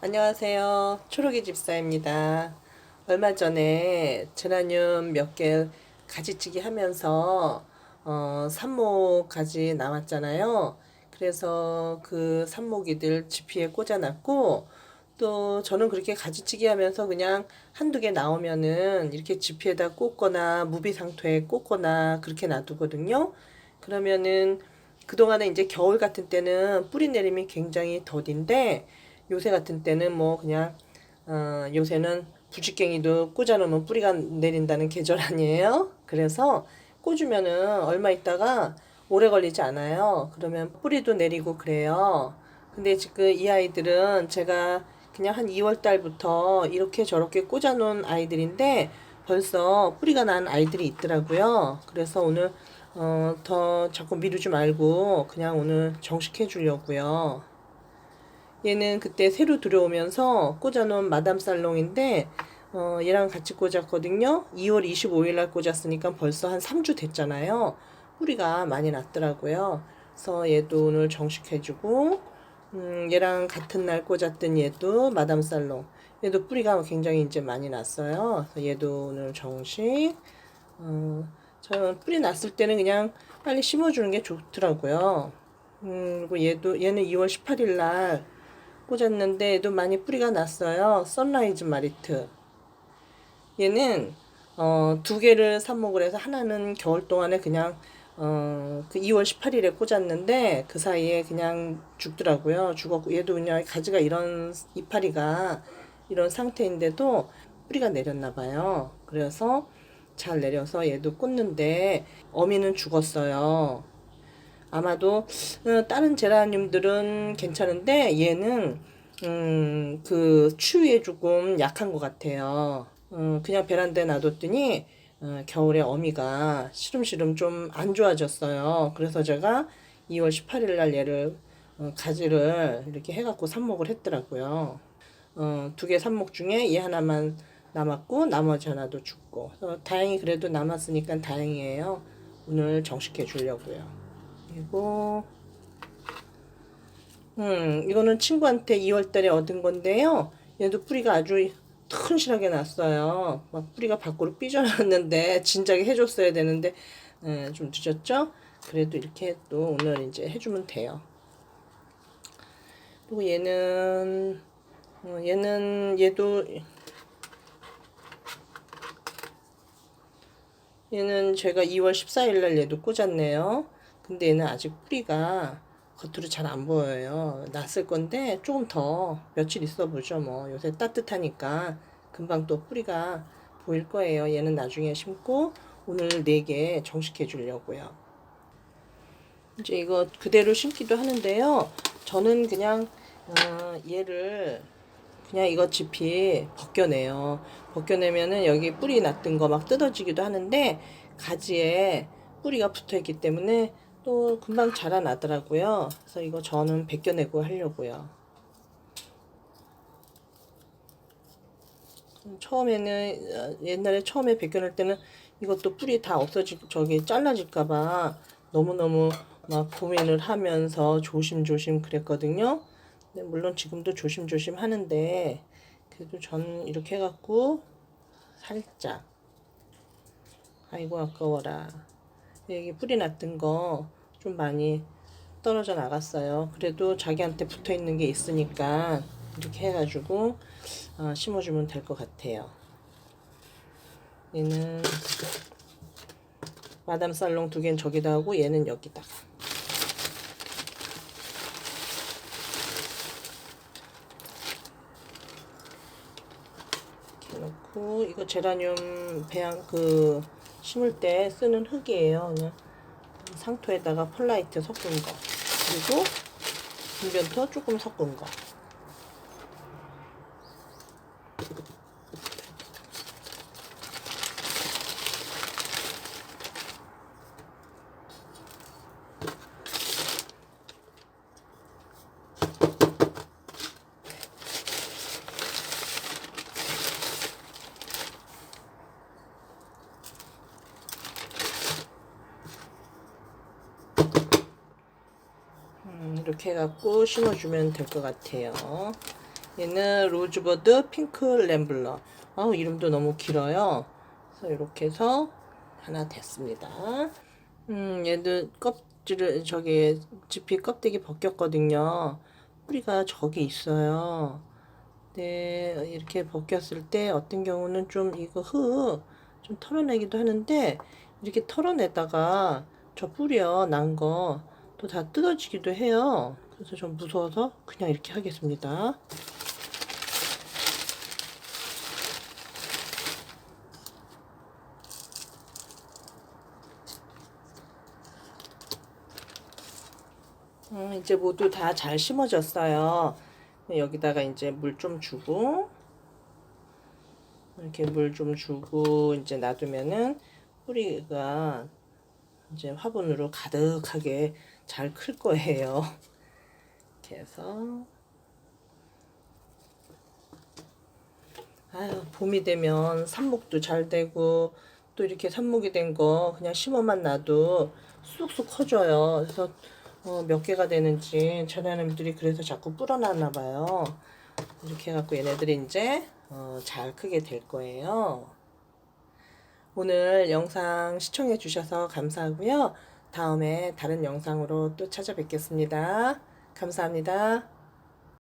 안녕하세요. 초록이 집사입니다. 얼마 전에 제라늄 몇 개 가지치기 하면서 어, 삽목 가지 나왔잖아요. 그래서 그 삽목이들 지피에 꽂아놨고 또 저는 그렇게 가지치기 하면서 그냥 한두 개 나오면은 이렇게 지피에다 꽂거나 무비 상토에 꽂거나 그렇게 놔두거든요. 그러면은 그동안에 이제 겨울 같은 때는 뿌리 내림이 굉장히 더딘데 요새 같은 때는 뭐 그냥 어, 요새는 부직갱이도 꽂아놓으면 뿌리가 내린다는 계절 아니에요? 그래서 꽂으면은 얼마 있다가 오래 걸리지 않아요. 그러면 뿌리도 내리고 그래요. 근데 지금 이 아이들은 제가 그냥 한 2월 달부터 이렇게 저렇게 꽂아놓은 아이들인데 벌써 뿌리가 난 아이들이 있더라고요. 그래서 오늘 어, 더 자꾸 미루지 말고 그냥 오늘 정식해 주려고요. 얘는 그때 새로 들어오면서 꽂아놓은 마담 살롱인데 어, 얘랑 같이 꽂았거든요. 2월 25일 날 꽂았으니까 벌써 한 3주 됐잖아요. 뿌리가 많이 났더라고요. 그래서 얘도 오늘 정식해주고 음, 얘랑 같은 날 꽂았던 얘도 마담 살롱. 얘도 뿌리가 굉장히 이제 많이 났어요. 그래서 얘도 오늘 정식. 어, 저는 뿌리 났을 때는 그냥 빨리 심어주는 게 좋더라고요. 음, 그리고 얘도 얘는 2월 18일 날 꽂았는데 얘도 많이 뿌리가 났어요. 선라이즈 마리트. 얘는 어, 두 개를 삽목을 해서 하나는 겨울 동안에 그냥 어, 그 2월 18일에 꽂았는데 그 사이에 그냥 죽더라고요. 죽었고 얘도 그냥 가지가 이런 이파리가 이런 상태인데도 뿌리가 내렸나 봐요. 그래서 잘 내려서 얘도 꽂는데 어미는 죽었어요. 아마도 어, 다른 제라늄들은 괜찮은데 얘는 음, 그 추위에 조금 약한 것 같아요. 음, 그냥 베란다에 놔뒀더니 어, 겨울에 어미가 시름시름 좀 안 좋아졌어요. 그래서 제가 2월 18일 날 얘를 어, 가지를 이렇게 해갖고 삽목을 했더라고요. 어, 두 개 삽목 중에 얘 하나만 남았고 나머지 하나도 죽고 어, 다행히 그래도 남았으니까 다행이에요. 오늘 정식해 주려고요. 그리고 음 이거는 친구한테 2월달에 얻은 건데요. 얘도 뿌리가 아주 튼실하게 났어요. 막 뿌리가 밖으로 삐져나왔는데 진작에 해줬어야 되는데 음, 좀 늦었죠? 그래도 이렇게 또 오늘 이제 해주면 돼요. 그리고 얘는 어, 얘는 얘도 얘는 제가 2월 14일 날 얘도 꽂았네요. 근데 얘는 아직 뿌리가 겉으로 잘 안 보여요. 났을 건데 조금 더 며칠 있어 보죠. 뭐 요새 따뜻하니까 금방 또 뿌리가 보일 거예요. 얘는 나중에 심고 오늘 4개 정식해 주려고요. 이제 이거 그대로 심기도 하는데요. 저는 그냥 어, 얘를 그냥 이거 지피 벗겨내요. 벗겨내면은 여기 뿌리 났던 거 막 뜯어지기도 하는데 가지에 뿌리가 붙어 있기 때문에 또 금방 자라나더라고요. 그래서 이거 저는 벗겨내고 하려고요. 처음에는 어, 옛날에 처음에 벗겨낼 때는 이것도 뿌리 다 없어지 저기 잘라질까봐 너무너무 막 고민을 하면서 조심조심 그랬거든요. 근데 물론 지금도 조심조심 하는데 그래도 전 이렇게 해갖고 살짝 아이고 아까워라 여기 뿌리 났던 거 좀 많이 떨어져 나갔어요. 그래도 자기한테 붙어 있는 게 있으니까 이렇게 해가지고 어, 심어주면 될 것 같아요. 얘는 마담 살롱 두 개는 저기다 하고 얘는 여기다가 이렇게 놓고 이거 제라늄 배양 그 심을 때 쓰는 흙이에요. 그냥 상토에다가 펄라이트 섞은 거 그리고 분변토 조금 섞은 거. 음, 이렇게 해갖고 심어주면 될 것 같아요. 얘는 로즈버드 핑크 램블러. 아우 이름도 너무 길어요. 그래서 이렇게 해서 하나 됐습니다. 음 얘도 껍질을 저기 지피 껍데기 벗겼거든요. 뿌리가 저기 있어요. 네 이렇게 벗겼을 때 어떤 경우는 좀 이거 흙 좀 털어내기도 하는데 이렇게 털어내다가 저 뿌려 난 거 또 다 뜯어지기도 해요. 그래서 좀 무서워서 그냥 이렇게 하겠습니다. 음, 이제 모두 다 잘 심어졌어요. 여기다가 이제 물 좀 주고 이렇게 물 좀 주고 이제 놔두면은 뿌리가 이제 화분으로 가득하게 잘 클 거예요. 이렇게 해서 아유 봄이 되면 삽목도 잘 되고 또 이렇게 삽목이 된 거 그냥 심어만 놔도 쑥쑥 커져요. 그래서 어, 몇 개가 되는지 전화님들이 그래서 자꾸 불어나나 봐요. 이렇게 해갖고 얘네들이 이제 어, 잘 크게 될 거예요. 오늘 영상 시청해 주셔서 감사하고요. 다음에 다른 영상으로 또 찾아뵙겠습니다. 감사합니다.